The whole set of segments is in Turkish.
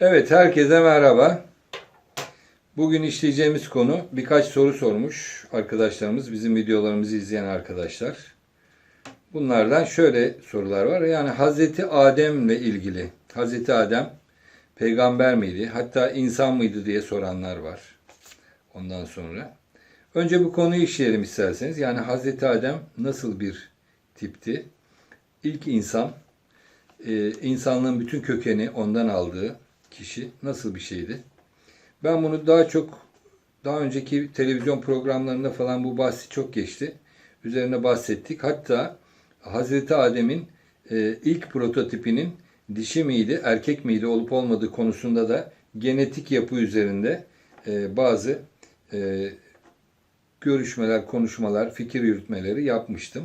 Evet, herkese merhaba. Bugün işleyeceğimiz konu birkaç soru sormuş arkadaşlarımız, bizim videolarımızı izleyen arkadaşlar. Bunlardan şöyle sorular var. Yani Hazreti Adem'le ilgili. Hazreti Adem peygamber miydi? Hatta insan mıydı diye soranlar var. Ondan sonra. Önce bu konuyu işleyelim isterseniz. Yani Hazreti Adem nasıl bir tipti? İlk insan, e, insanlığın bütün kökeni ondan aldığı kişi nasıl bir şeydi? Ben bunu daha çok daha önceki televizyon programlarında falan bu bahsi çok geçti. Üzerine bahsettik. Hatta Hazreti Adem'in e, ilk prototipinin dişi miydi, erkek miydi olup olmadığı konusunda da genetik yapı üzerinde e, bazı e, görüşmeler, konuşmalar, fikir yürütmeleri yapmıştım.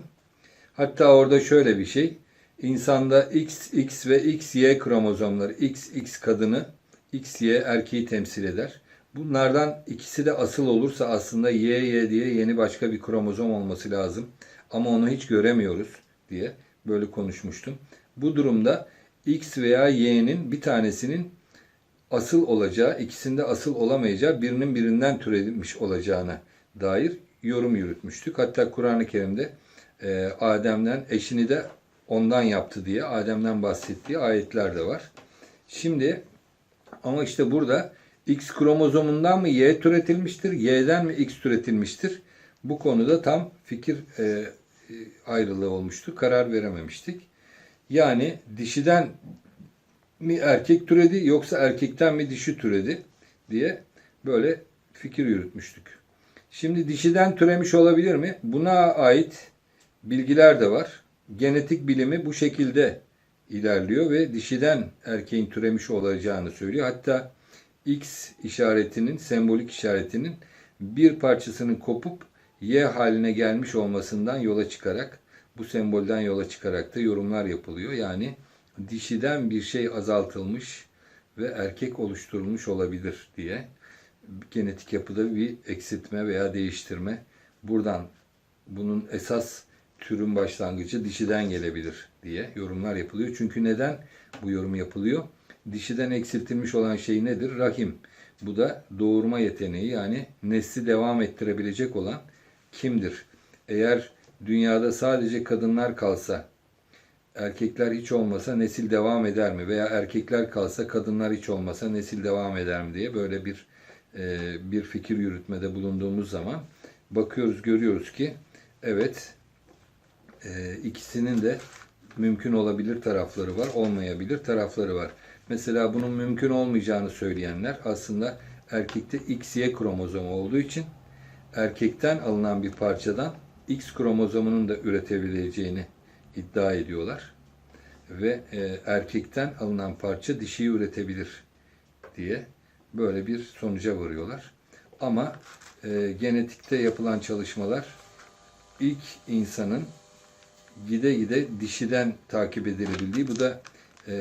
Hatta orada şöyle bir şey. İnsanda X, X ve XY kromozomları, X, X kadını, XY erkeği temsil eder. Bunlardan ikisi de asıl olursa aslında Y, Y diye yeni başka bir kromozom olması lazım. Ama onu hiç göremiyoruz diye böyle konuşmuştum. Bu durumda X veya Y'nin bir tanesinin asıl olacağı, ikisinde asıl olamayacağı, birinin birinden türemiş olacağına dair yorum yürütmüştük. Hatta Kur'an-ı Kerim'de Adem'den eşini de ondan yaptı diye Adem'den bahsettiği ayetler de var. Şimdi ama işte burada X kromozomundan mı Y türetilmiştir, Y'den mi X türetilmiştir? Bu konuda tam fikir e, ayrılığı olmuştu. Karar verememiştik. Yani dişiden mi erkek türedi yoksa erkekten mi dişi türedi diye böyle fikir yürütmüştük. Şimdi dişiden türemiş olabilir mi? Buna ait bilgiler de var. Genetik bilimi bu şekilde ilerliyor ve dişiden erkeğin türemiş olacağını söylüyor. Hatta X işaretinin, sembolik işaretinin bir parçasının kopup Y haline gelmiş olmasından yola çıkarak, bu sembolden yola çıkarak da yorumlar yapılıyor. Yani dişiden bir şey azaltılmış ve erkek oluşturulmuş olabilir diye genetik yapıda bir eksiltme veya değiştirme buradan bunun esas türün başlangıcı dişiden gelebilir diye yorumlar yapılıyor. Çünkü neden bu yorum yapılıyor? Dişiden eksiltilmiş olan şey nedir? Rahim. Bu da doğurma yeteneği yani nesli devam ettirebilecek olan kimdir? Eğer dünyada sadece kadınlar kalsa, erkekler hiç olmasa nesil devam eder mi? Veya erkekler kalsa kadınlar hiç olmasa nesil devam eder mi diye böyle bir e, bir fikir yürütmede bulunduğumuz zaman bakıyoruz görüyoruz ki evet e, ikisinin de mümkün olabilir tarafları var, olmayabilir tarafları var. Mesela bunun mümkün olmayacağını söyleyenler aslında erkekte XY kromozomu olduğu için erkekten alınan bir parçadan X kromozomunun da üretebileceğini iddia ediyorlar. Ve e, erkekten alınan parça dişiyi üretebilir diye böyle bir sonuca varıyorlar. Ama e, genetikte yapılan çalışmalar ilk insanın gide gide dişiden takip edilebildiği. Bu da e,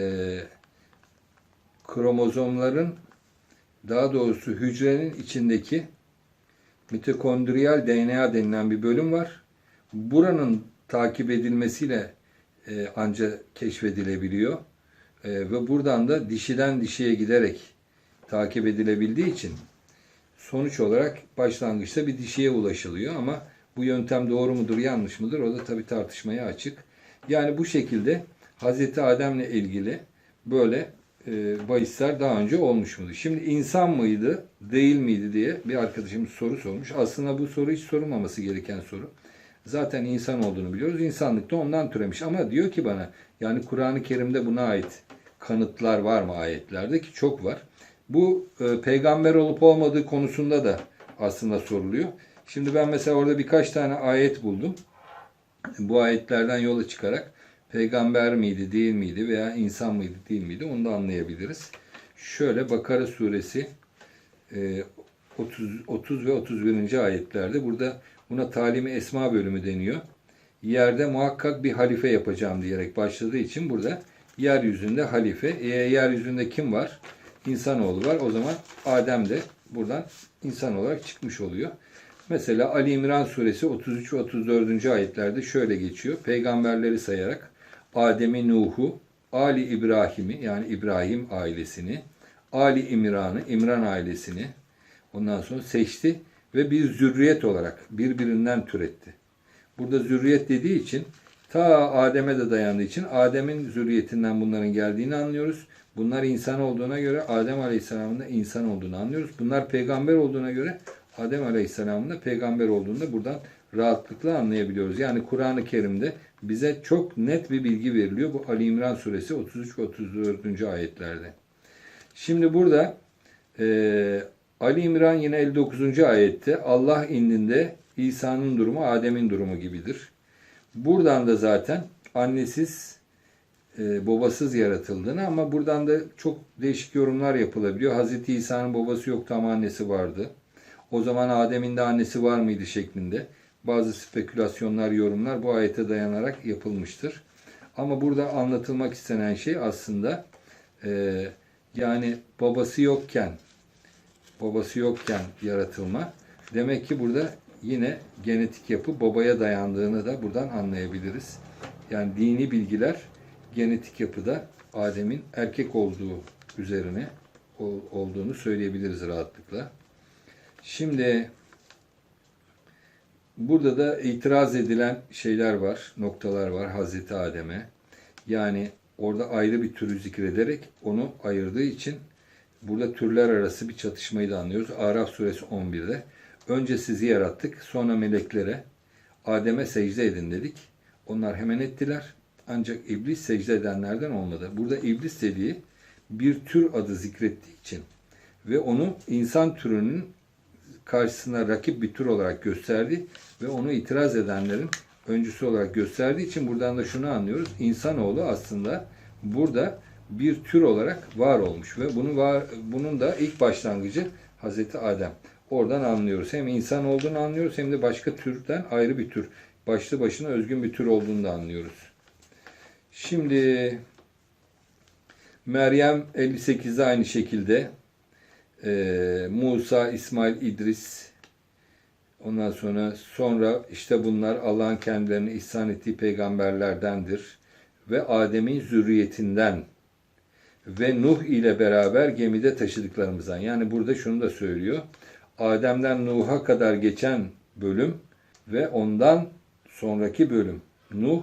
kromozomların daha doğrusu hücrenin içindeki mitokondriyal DNA denilen bir bölüm var. Buranın takip edilmesiyle e, ancak keşfedilebiliyor. E, ve buradan da dişiden dişiye giderek takip edilebildiği için sonuç olarak başlangıçta bir dişiye ulaşılıyor ama bu yöntem doğru mudur yanlış mıdır o da tabi tartışmaya açık. Yani bu şekilde Hazreti Adem'le ilgili böyle e, bahisler daha önce olmuş mudur? Şimdi insan mıydı değil miydi diye bir arkadaşımız soru sormuş. Aslında bu soru hiç sorulmaması gereken soru. Zaten insan olduğunu biliyoruz. İnsanlık da ondan türemiş. Ama diyor ki bana yani Kur'an-ı Kerim'de buna ait kanıtlar var mı ayetlerde ki çok var. Bu e, peygamber olup olmadığı konusunda da aslında soruluyor. Şimdi ben mesela orada birkaç tane ayet buldum. Bu ayetlerden yola çıkarak peygamber miydi, değil miydi veya insan mıydı, değil miydi onu da anlayabiliriz. Şöyle Bakara suresi e, 30, 30 ve 31. ayetlerde burada buna talimi esma bölümü deniyor. Yerde muhakkak bir halife yapacağım diyerek başladığı için burada yeryüzünde halife. E, yeryüzünde kim var? İnsanoğlu var. O zaman Adem de buradan insan olarak çıkmış oluyor. Mesela Ali İmran suresi 33 ve 34. ayetlerde şöyle geçiyor. Peygamberleri sayarak Adem'i Nuh'u, Ali İbrahim'i yani İbrahim ailesini, Ali İmran'ı, İmran ailesini ondan sonra seçti ve bir zürriyet olarak birbirinden türetti. Burada zürriyet dediği için ta Adem'e de dayandığı için Adem'in zürriyetinden bunların geldiğini anlıyoruz. Bunlar insan olduğuna göre Adem Aleyhisselam'ın da insan olduğunu anlıyoruz. Bunlar peygamber olduğuna göre Adem Aleyhisselam'ın da peygamber olduğunu da buradan rahatlıkla anlayabiliyoruz. Yani Kur'an-ı Kerim'de bize çok net bir bilgi veriliyor. Bu Ali İmran suresi 33 ve 34. ayetlerde. Şimdi burada e, Ali İmran yine 59. ayette Allah indinde İsa'nın durumu Adem'in durumu gibidir. Buradan da zaten annesiz, e, babasız yaratıldığını ama buradan da çok değişik yorumlar yapılabiliyor. Hazreti İsa'nın babası yoktu ama annesi vardı. O zaman Adem'in de annesi var mıydı şeklinde bazı spekülasyonlar, yorumlar bu ayete dayanarak yapılmıştır. Ama burada anlatılmak istenen şey aslında e, yani babası yokken babası yokken yaratılma. Demek ki burada yine genetik yapı babaya dayandığını da buradan anlayabiliriz. Yani dini bilgiler genetik yapıda Adem'in erkek olduğu üzerine ol- olduğunu söyleyebiliriz rahatlıkla. Şimdi burada da itiraz edilen şeyler var, noktalar var Hazreti Adem'e. Yani orada ayrı bir türü zikrederek onu ayırdığı için burada türler arası bir çatışmayı da anlıyoruz. Araf suresi 11'de. Önce sizi yarattık, sonra meleklere, Adem'e secde edin dedik. Onlar hemen ettiler. Ancak iblis secde edenlerden olmadı. Burada iblis dediği bir tür adı zikrettiği için ve onu insan türünün karşısına rakip bir tür olarak gösterdi ve onu itiraz edenlerin öncüsü olarak gösterdiği için buradan da şunu anlıyoruz. İnsanoğlu aslında burada bir tür olarak var olmuş ve bunu var bunun da ilk başlangıcı Hazreti Adem. Oradan anlıyoruz. Hem insan olduğunu anlıyoruz hem de başka türden ayrı bir tür. Başlı başına özgün bir tür olduğunu da anlıyoruz. Şimdi Meryem 58'de aynı şekilde ee, Musa, İsmail, İdris ondan sonra sonra işte bunlar Allah'ın kendilerine ihsan ettiği peygamberlerdendir ve Adem'in zürriyetinden ve Nuh ile beraber gemide taşıdıklarımızdan. Yani burada şunu da söylüyor. Adem'den Nuh'a kadar geçen bölüm ve ondan sonraki bölüm. Nuh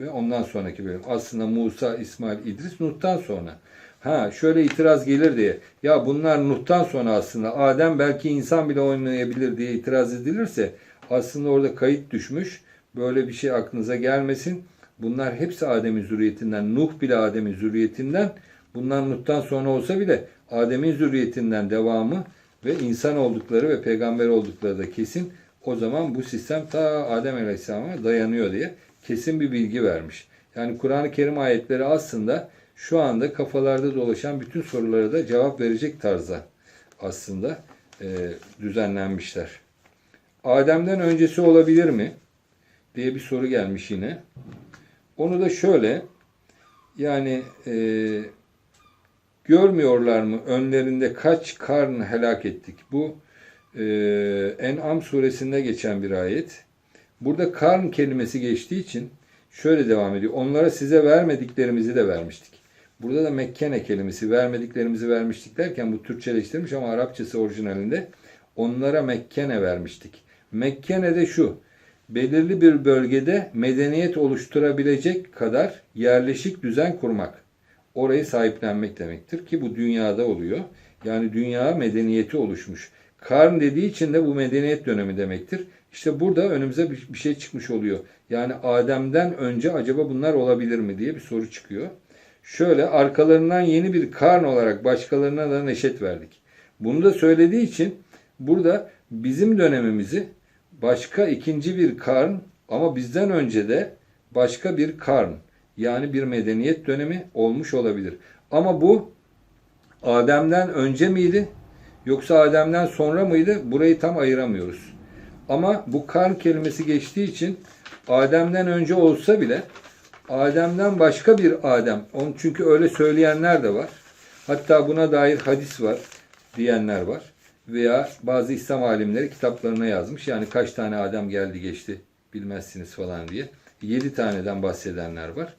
ve ondan sonraki bölüm. Aslında Musa, İsmail, İdris Nuh'tan sonra. Ha şöyle itiraz gelir diye. Ya bunlar Nuh'tan sonra aslında Adem belki insan bile oynayabilir diye itiraz edilirse aslında orada kayıt düşmüş. Böyle bir şey aklınıza gelmesin. Bunlar hepsi Adem'in zürriyetinden. Nuh bile Adem'in zürriyetinden. Bunlar Nuh'tan sonra olsa bile Adem'in zürriyetinden devamı ve insan oldukları ve peygamber oldukları da kesin. O zaman bu sistem ta Adem Aleyhisselam'a dayanıyor diye kesin bir bilgi vermiş. Yani Kur'an-ı Kerim ayetleri aslında şu anda kafalarda dolaşan bütün sorulara da cevap verecek tarzda aslında e, düzenlenmişler. Adem'den öncesi olabilir mi? diye bir soru gelmiş yine. Onu da şöyle yani e, görmüyorlar mı önlerinde kaç karn helak ettik? Bu e, En'am suresinde geçen bir ayet. Burada karn kelimesi geçtiği için şöyle devam ediyor. Onlara size vermediklerimizi de vermiştik. Burada da Mekkene kelimesi vermediklerimizi vermiştik derken bu Türkçeleştirmiş ama Arapçası orijinalinde onlara Mekkene vermiştik. Mekkene de şu belirli bir bölgede medeniyet oluşturabilecek kadar yerleşik düzen kurmak. Orayı sahiplenmek demektir ki bu dünyada oluyor. Yani dünya medeniyeti oluşmuş. Karn dediği için de bu medeniyet dönemi demektir. İşte burada önümüze bir şey çıkmış oluyor. Yani Adem'den önce acaba bunlar olabilir mi diye bir soru çıkıyor. Şöyle arkalarından yeni bir karn olarak başkalarına da neşet verdik. Bunu da söylediği için burada bizim dönemimizi başka ikinci bir karn ama bizden önce de başka bir karn yani bir medeniyet dönemi olmuş olabilir. Ama bu Adem'den önce miydi yoksa Adem'den sonra mıydı? Burayı tam ayıramıyoruz. Ama bu karn kelimesi geçtiği için Adem'den önce olsa bile Adem'den başka bir Adem. Onun çünkü öyle söyleyenler de var. Hatta buna dair hadis var diyenler var. Veya bazı İslam alimleri kitaplarına yazmış. Yani kaç tane Adem geldi geçti bilmezsiniz falan diye. Yedi taneden bahsedenler var.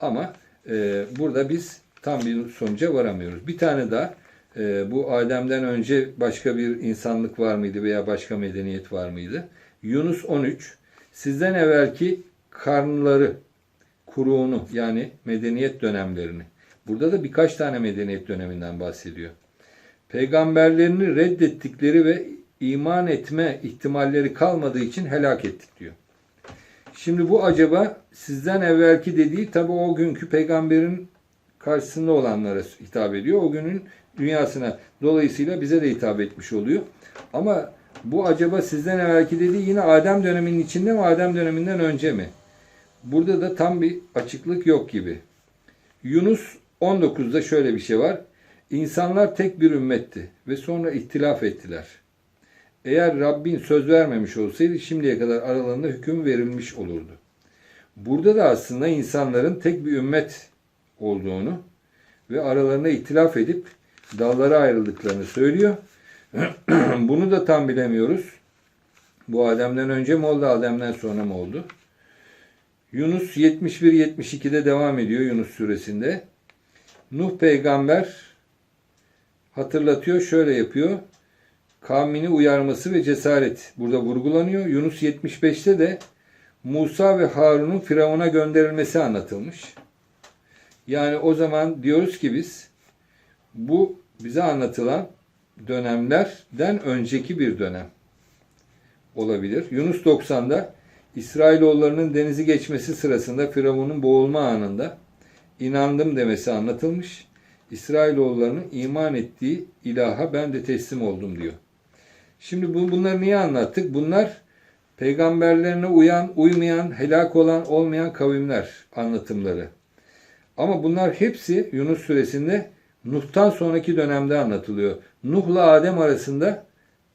Ama e, burada biz tam bir sonuca varamıyoruz. Bir tane daha e, bu Adem'den önce başka bir insanlık var mıydı veya başka medeniyet var mıydı? Yunus 13. Sizden evvelki karnları, kuruğunu yani medeniyet dönemlerini. Burada da birkaç tane medeniyet döneminden bahsediyor. Peygamberlerini reddettikleri ve iman etme ihtimalleri kalmadığı için helak ettik diyor. Şimdi bu acaba sizden evvelki dediği tabi o günkü peygamberin karşısında olanlara hitap ediyor. O günün dünyasına dolayısıyla bize de hitap etmiş oluyor. Ama bu acaba sizden evvelki dediği yine Adem döneminin içinde mi Adem döneminden önce mi? Burada da tam bir açıklık yok gibi. Yunus 19'da şöyle bir şey var. İnsanlar tek bir ümmetti ve sonra ihtilaf ettiler. Eğer Rabbin söz vermemiş olsaydı şimdiye kadar aralarında hüküm verilmiş olurdu. Burada da aslında insanların tek bir ümmet olduğunu ve aralarında ihtilaf edip dallara ayrıldıklarını söylüyor. Bunu da tam bilemiyoruz. Bu Adem'den önce mi oldu, Adem'den sonra mı oldu? Yunus 71-72'de devam ediyor Yunus suresinde. Nuh peygamber hatırlatıyor, şöyle yapıyor. Kavmini uyarması ve cesaret burada vurgulanıyor. Yunus 75'te de Musa ve Harun'un Firavun'a gönderilmesi anlatılmış. Yani o zaman diyoruz ki biz bu bize anlatılan dönemlerden önceki bir dönem olabilir. Yunus 90'da İsrailoğullarının denizi geçmesi sırasında Firavun'un boğulma anında inandım demesi anlatılmış. İsrailoğullarının iman ettiği ilaha ben de teslim oldum diyor. Şimdi bu, bunları niye anlattık? Bunlar peygamberlerine uyan, uymayan, helak olan, olmayan kavimler anlatımları. Ama bunlar hepsi Yunus suresinde Nuh'tan sonraki dönemde anlatılıyor. Nuh'la Adem arasında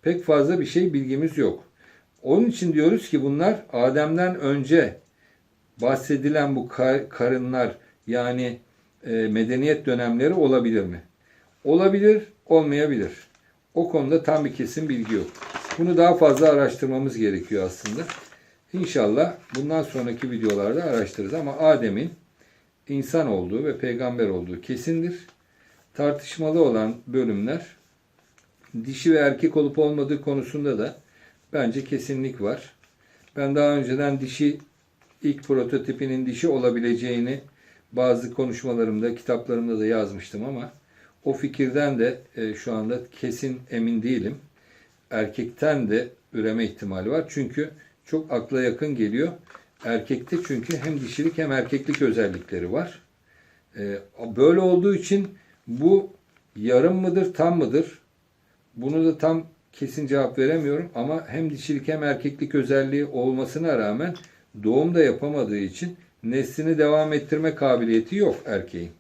pek fazla bir şey bilgimiz yok. Onun için diyoruz ki bunlar Adem'den önce bahsedilen bu kar- karınlar yani e, medeniyet dönemleri olabilir mi? Olabilir, olmayabilir. O konuda tam bir kesin bilgi yok. Bunu daha fazla araştırmamız gerekiyor aslında. İnşallah bundan sonraki videolarda araştırırız ama Adem'in insan olduğu ve peygamber olduğu kesindir. Tartışmalı olan bölümler dişi ve erkek olup olmadığı konusunda da bence kesinlik var. Ben daha önceden dişi ilk prototipinin dişi olabileceğini bazı konuşmalarımda, kitaplarımda da yazmıştım ama o fikirden de e, şu anda kesin emin değilim. Erkekten de üreme ihtimali var. Çünkü çok akla yakın geliyor. Erkekte çünkü hem dişilik hem erkeklik özellikleri var. E, böyle olduğu için bu yarım mıdır, tam mıdır? Bunu da tam kesin cevap veremiyorum ama hem dişilik hem erkeklik özelliği olmasına rağmen doğum da yapamadığı için neslini devam ettirme kabiliyeti yok erkeğin.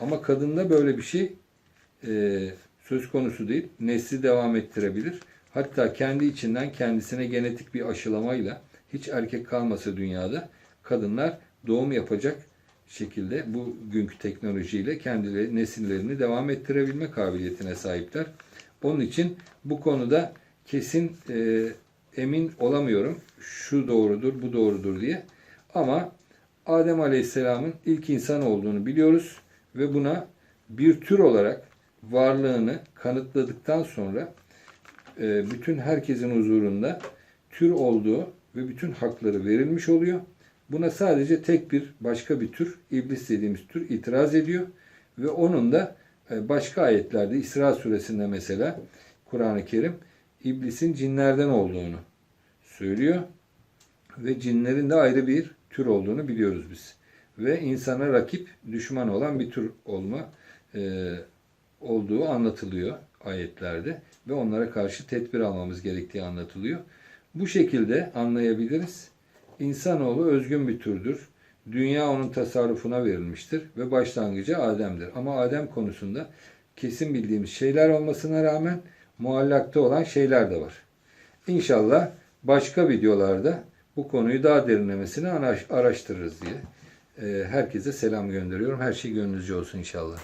Ama kadında böyle bir şey e, söz konusu değil. Nesli devam ettirebilir. Hatta kendi içinden kendisine genetik bir aşılamayla hiç erkek kalmasa dünyada kadınlar doğum yapacak şekilde bugünkü teknolojiyle kendileri nesillerini devam ettirebilme kabiliyetine sahipler. Onun için bu konuda kesin e, emin olamıyorum. Şu doğrudur, bu doğrudur diye. Ama Adem Aleyhisselam'ın ilk insan olduğunu biliyoruz ve buna bir tür olarak varlığını kanıtladıktan sonra e, bütün herkesin huzurunda tür olduğu ve bütün hakları verilmiş oluyor. Buna sadece tek bir başka bir tür, iblis dediğimiz tür itiraz ediyor ve onun da başka ayetlerde İsra suresinde mesela Kur'an-ı Kerim iblisin cinlerden olduğunu söylüyor ve cinlerin de ayrı bir tür olduğunu biliyoruz biz. Ve insana rakip, düşman olan bir tür olma e, olduğu anlatılıyor ayetlerde ve onlara karşı tedbir almamız gerektiği anlatılıyor. Bu şekilde anlayabiliriz. İnsanoğlu özgün bir türdür. Dünya onun tasarrufuna verilmiştir ve başlangıcı Adem'dir. Ama Adem konusunda kesin bildiğimiz şeyler olmasına rağmen muallakta olan şeyler de var. İnşallah başka videolarda bu konuyu daha derinlemesine araştırırız diye. Herkese selam gönderiyorum. Her şey gönlünüzce olsun inşallah.